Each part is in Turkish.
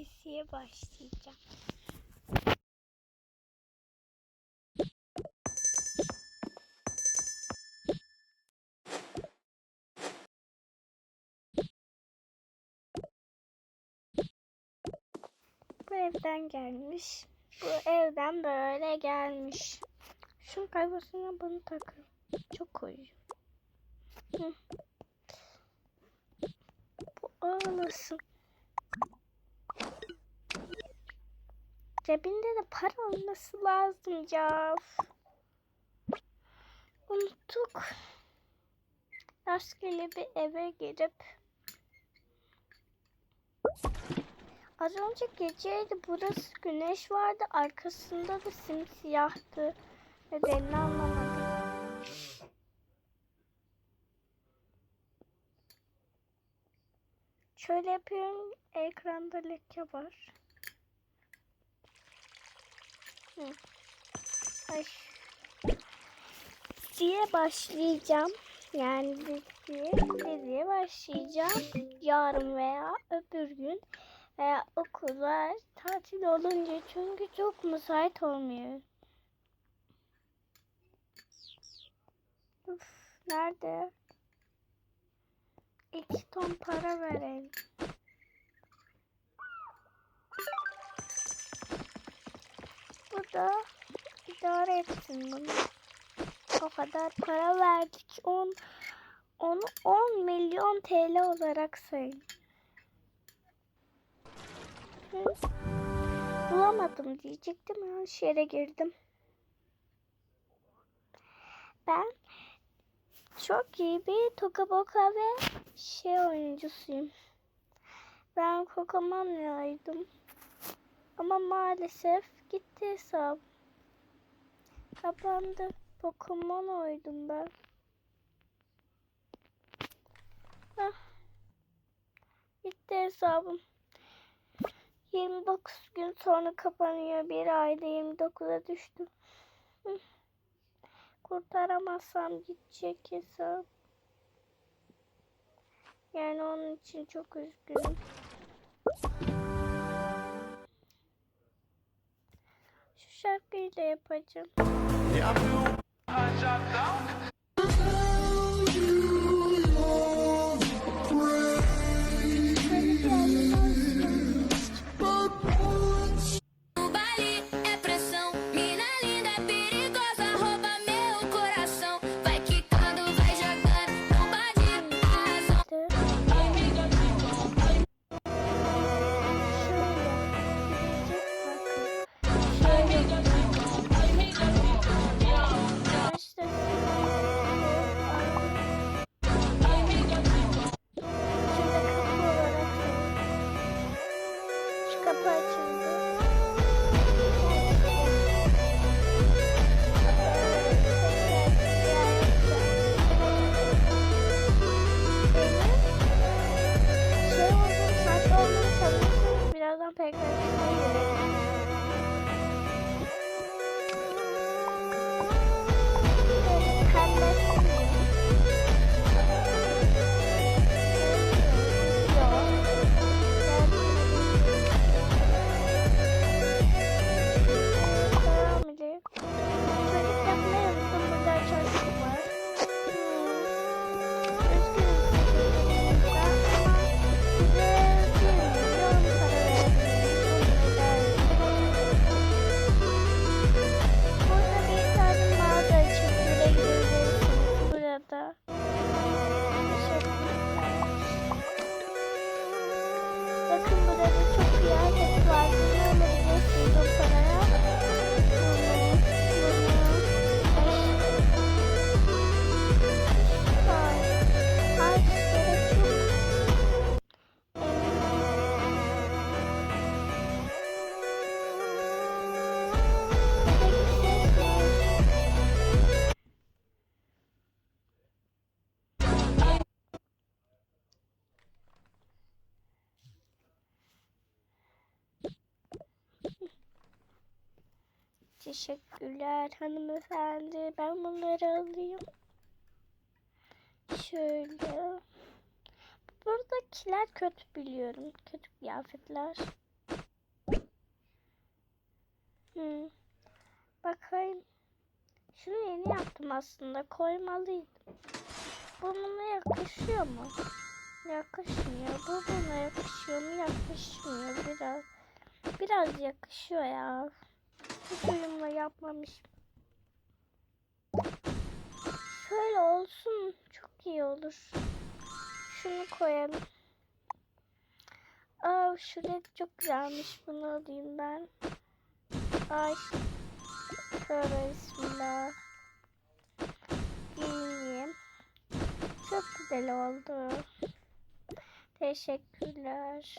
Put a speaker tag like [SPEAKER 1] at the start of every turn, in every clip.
[SPEAKER 1] diziye başlayacağım. Bu evden gelmiş. Bu evden böyle gelmiş. Şunun kafasına bunu takın. Çok koyu. Bu ağlasın. Cebinde de para olması lazım ya. Unuttuk. Rastgele bir eve girip Az önce geceydi. Burası güneş vardı. Arkasında da simsiyahtı. Nedenini anlamadım. Şöyle yapıyorum. Ekranda leke var. Hı. Ay. Diye başlayacağım. Yani diziye, diziye başlayacağım. Yarın veya öbür gün veya okullar tatil olunca çünkü çok müsait olmuyor. Uf, nerede? İki ton para verelim. Bu da idare etsin bunu. O kadar para verdik. 10 onu 10 milyon TL olarak sayın. Bulamadım diyecektim. Yanlış yere girdim. Ben çok iyi bir Toka Boka ve şey oyuncusuyum. Ben Kokomanya'ydım. Ama maalesef gitti hesap. Kapandı. Pokemon oydum ben. Hah. Gitti hesabım. 29 gün sonra kapanıyor. Bir ayda 29'a düştüm. Kurtaramazsam gidecek hesap. Yani onun için çok üzgünüm. Da yapacağım.
[SPEAKER 2] Yeah,
[SPEAKER 1] Teşekkürler hanımefendi. Ben bunları alayım. Şöyle. Buradakiler kötü biliyorum. Kötü kıyafetler. Hmm. Bakayım. Şunu yeni yaptım aslında. Koymalıydım. Bu buna yakışıyor mu? Yakışmıyor. Bu buna yakışıyor mu? Yakışmıyor biraz. Biraz yakışıyor ya. Hiç uyumla yapmamış. Şöyle olsun. Çok iyi olur. Şunu koyalım. Aa şu renk çok güzelmiş. Bunu alayım ben. Ay. Şöyle bismillah. Giyeyim. Çok güzel oldu. Teşekkürler.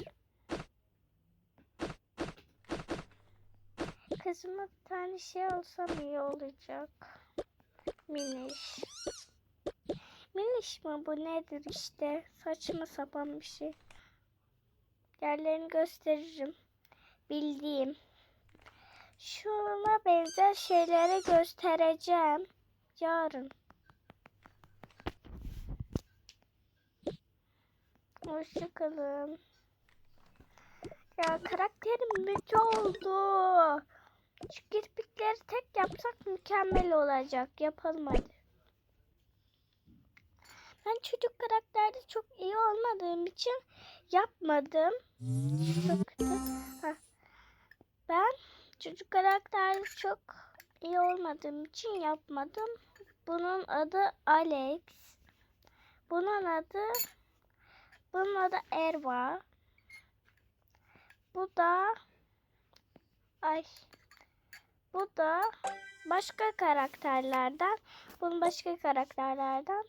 [SPEAKER 1] Kızıma bir tane şey alsam iyi olacak. Miniş. Miniş mi bu nedir işte? Saçma sapan bir şey. Yerlerini gösteririm. Bildiğim. Şuna benzer şeyleri göstereceğim. Yarın. Hoşçakalın. Ya karakterim müthiş oldu. Şu kirpikleri tek yapsak mükemmel olacak. Yapalım hadi. Ben çocuk karakterde çok iyi olmadığım için yapmadım. Ben çocuk karakterde çok iyi olmadığım için yapmadım. Bunun adı Alex. Bunun adı bunun adı Erva. Bu da ay bu da başka karakterlerden. Bunun başka karakterlerden.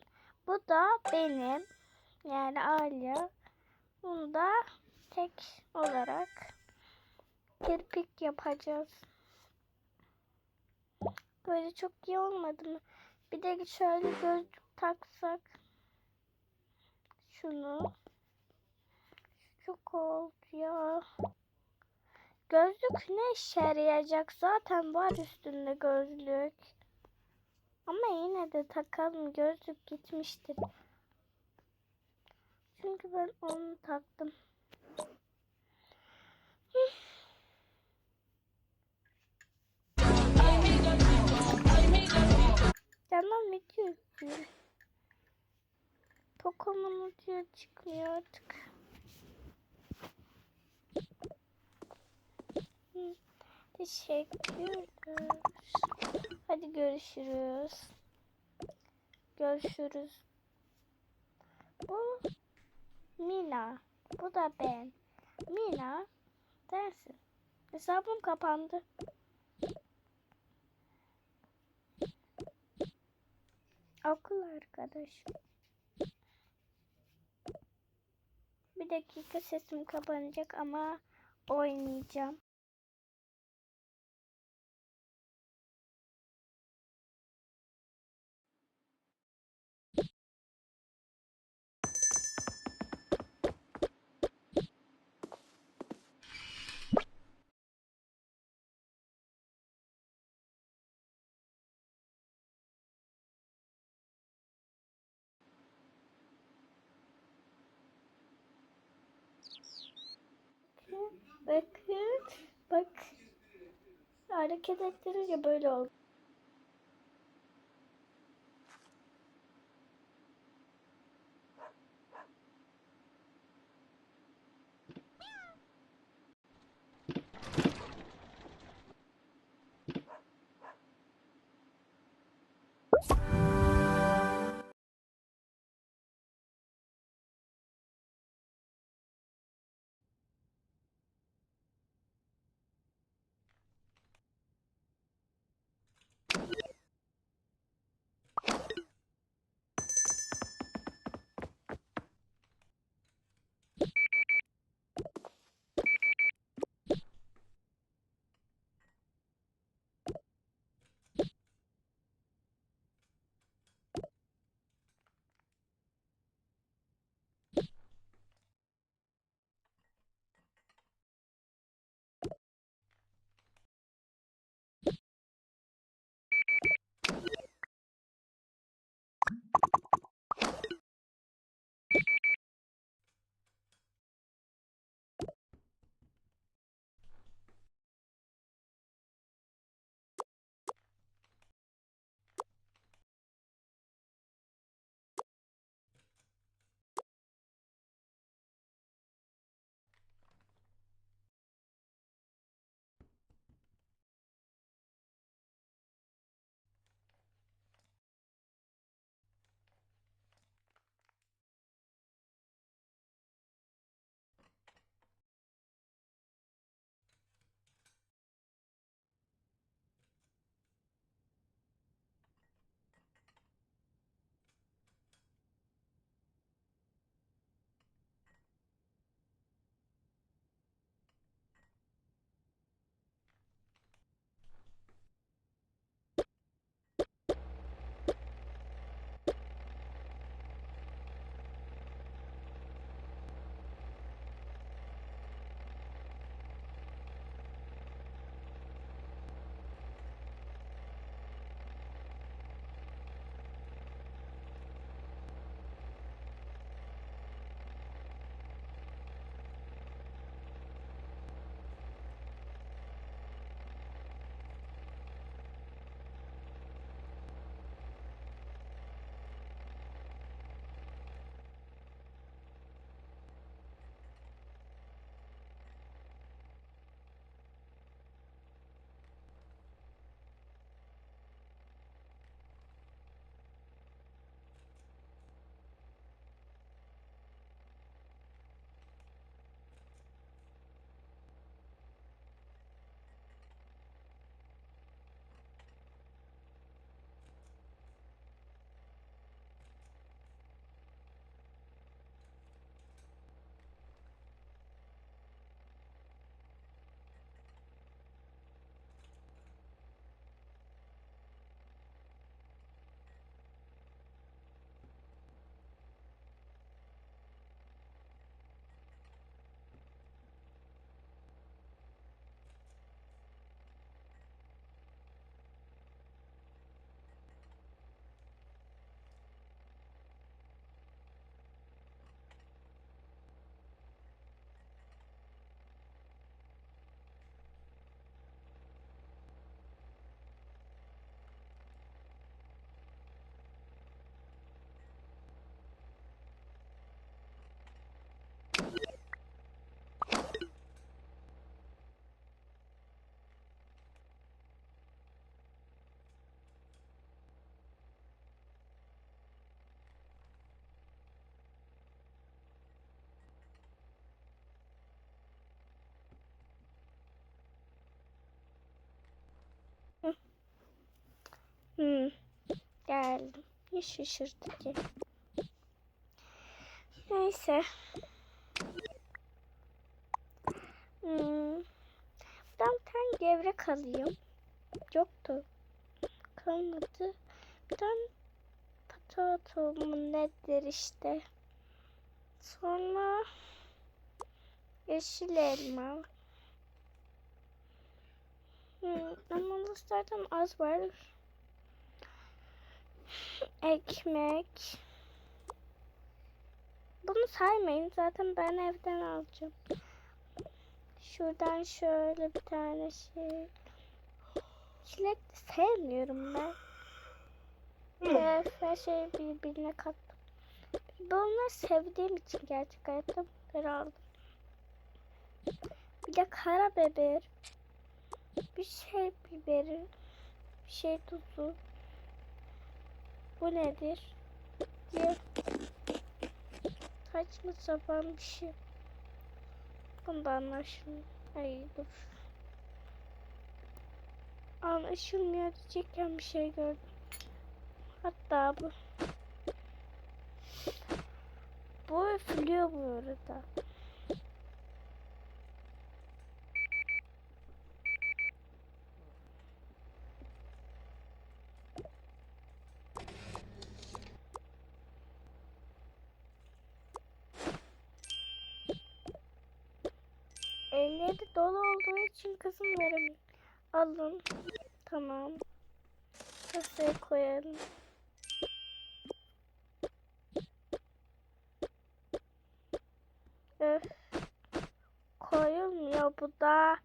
[SPEAKER 1] Bu da benim. Yani Alya. Bunu da tek olarak kirpik yapacağız. Böyle çok iyi olmadı mı? Bir de şöyle gözlük taksak. Şunu. Çok oldu ya. Gözlük ne işe yarayacak? Zaten var üstünde gözlük. Ama yine de takalım. Gözlük gitmiştir. Çünkü ben onu taktım. Canım video. Pokemon video çıkmıyor artık. Hı, Teşekkürler. Hadi görüşürüz. Görüşürüz. Bu Mina. Bu da ben. Mina dersin. Hesabım kapandı. Okul arkadaş. Bir dakika sesim kapanacak ama oynayacağım. Bakın. Bak. Hareket ettirince böyle oldu. Hmm. Geldim. Ne şaşırtıcı. Neyse. Hmm. Buradan bir tane gevrek alayım. Yoktu. Kalmadı. Bir tane patato mu nedir işte. Sonra yeşil elma. Hmm, bu zaten az var. Ekmek. Bunu saymayın. Zaten ben evden alacağım. Şuradan şöyle bir tane şey. Çilek de sevmiyorum ben. Her şeyi birbirine kattım. Bunları sevdiğim için gerçek hayatta bunları aldım. Bir de karabiber. Bir şey biberi. Bir şey tuzu. Bu nedir? Diye. Saçma sapan bir şey. Bunda anlaşılmıyor. Ay dur. Anlaşılmıyor diyecekken bir şey gördüm. Hatta bu. Bu üflüyor bu arada. Dolu olduğu için kızım veremiyor. Alın. Tamam. Kasaya koyalım. Öf. Koyulmuyor bu da.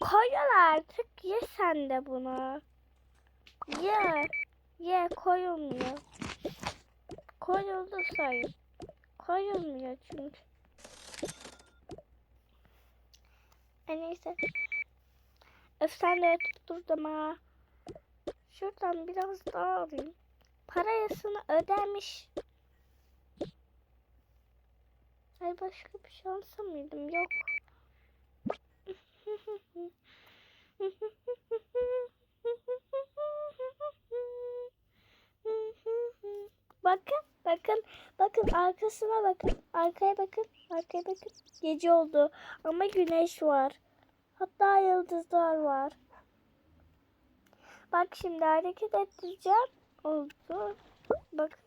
[SPEAKER 1] Koyul artık. Ye sen de bunu. Ye. Ye koyulmuyor. Koyuldu sayın. Koyulmuyor çünkü. E neyse. Öf sen de tutturdum ha. Şuradan biraz daha alayım. Parasını ödemiş. Ay başka bir şey alsa mıydım? Yok. Bakın, bakın, bakın arkasına bakın. Arkaya bakın, arkaya bakın. Gece oldu ama güneş var. Hatta yıldızlar var. Bak şimdi hareket ettireceğim. Oldu. Bak.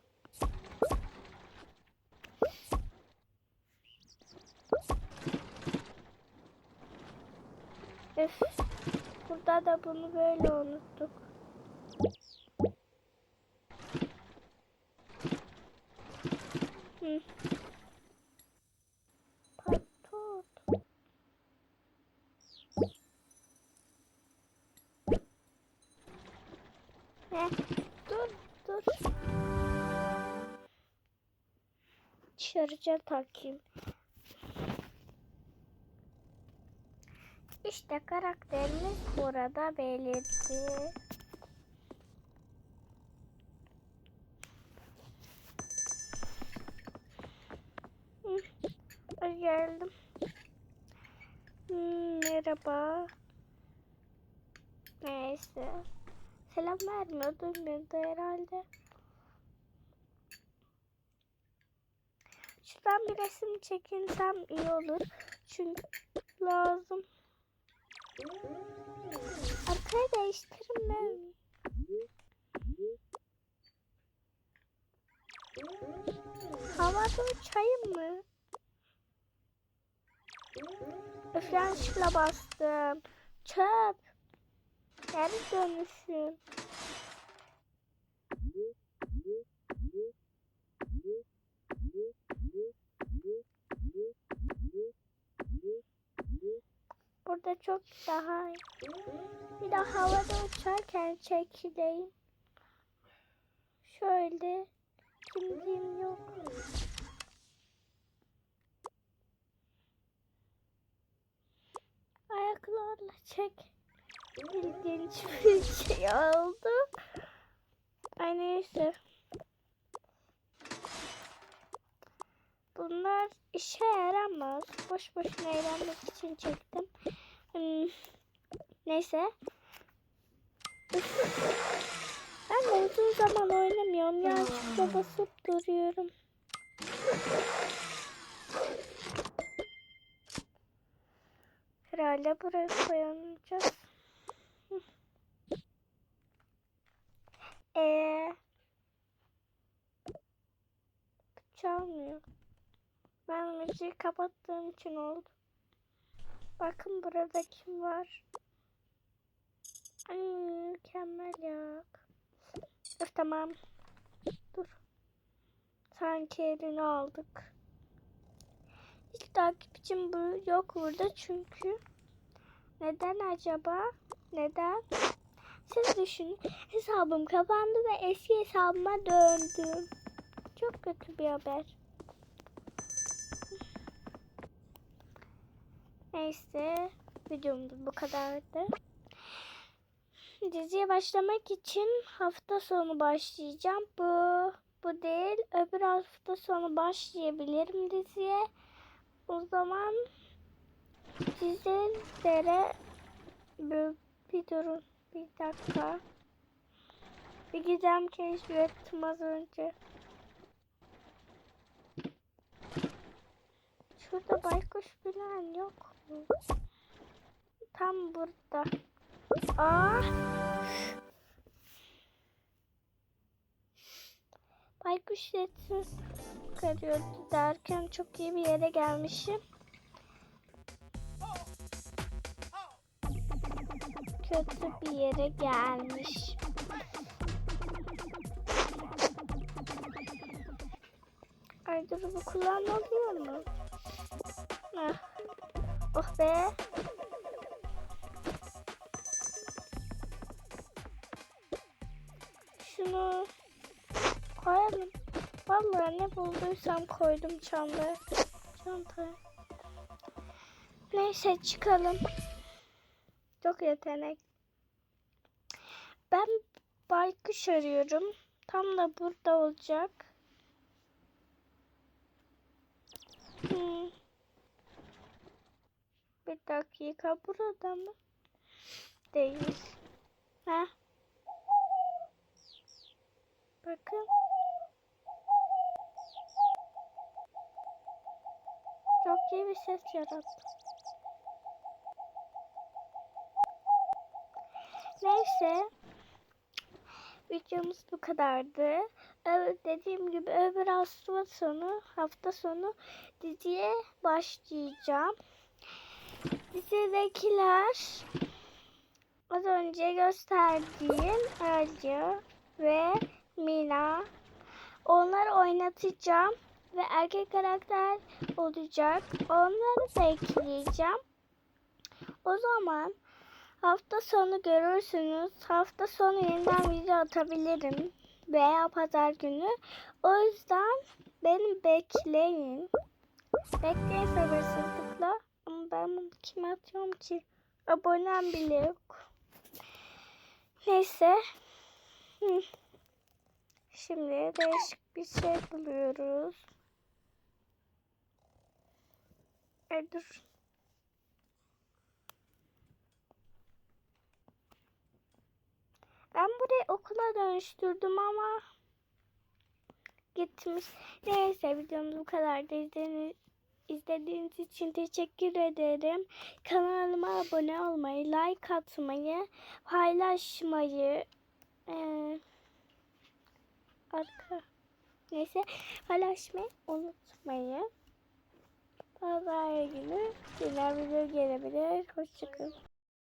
[SPEAKER 1] Üf. Burada da bunu böyle unuttuk. Şarja takayım. İşte karakterimiz burada belirdi. Geldim. Merhaba. Neyse. Selam vermiyor, duymuyordu herhalde. Şuradan bir resim çekinsem iyi olur. Çünkü lazım. Arkayı değiştirin ben. Havada uçayım mı? Öf yanlışlıkla bastım. Çöp. Geri dönüşüm. Burada çok daha iyi. Bir de havada uçarken çekileyim. Şöyle. Kimliğim yok. Ayaklarla çek. İlginç bir şey oldu. Ay neyse. Bunlar işe yaramaz. Boş boşuna eğlenmek için çektim. Hmm, Neyse. Ben de uzun zaman oynamıyorum. Yanlışlıkla basıp duruyorum. Herhalde buraya koyacağız. Eee çalmıyor. Ben müziği kapattığım için oldu. Bakın burada kim var? Ay mükemmel ya. Dur tamam. Dur. Sanki elini aldık. Hiç takipçim bu yok burada çünkü. Neden acaba? Neden? Siz düşünün. Hesabım kapandı ve eski hesabıma döndüm. Çok kötü bir haber. Neyse. Videomuz bu kadardı. Diziye başlamak için hafta sonu başlayacağım. Bu bu değil. Öbür hafta sonu başlayabilirim diziye. O zaman dizilere bir, bir durun. Bir dakika. Bir gizem keşfettim az önce. Şurada baykuş falan yok mu? Tam burada. Aa! Baykuş sessiz karıyordu derken çok iyi bir yere gelmişim. Kötü bir yere gelmiş. Ay dur bu kullanılıyor mu? Heh. Oh be. Şunu koyalım. Vallahi ne bulduysam koydum çantaya. Çantaya. Neyse çıkalım. Çok yetenek. Ben baykuş arıyorum. Tam da burada olacak. Hmm. Bir dakika burada mı? Değil. Ha? Bakın. Çok iyi bir ses yarattı. Neyse. Videomuz bu kadardı. Evet, dediğim gibi öbür hafta sonu hafta sonu diziye başlayacağım. Dizidekiler az önce gösterdiğim Arya ve Mina. Onları oynatacağım ve erkek karakter olacak. Onları da ekleyeceğim. O zaman hafta sonu görürsünüz. Hafta sonu yeniden video atabilirim veya pazar günü. O yüzden beni bekleyin. Bekleyin sabırsızlıkla. Ama ben bunu kime atıyorum ki? Abonem bile yok. Neyse. Şimdi değişik bir şey buluyoruz. Ay dur. Ben burayı okula dönüştürdüm ama gitmiş. Neyse videomuz bu kadar. İzlediğiniz, izlediğiniz için teşekkür ederim. Kanalıma abone olmayı, like atmayı, paylaşmayı, eee arka neyse paylaşmayı unutmayın. Pazar günü yine video gelebilir. Hoşçakalın.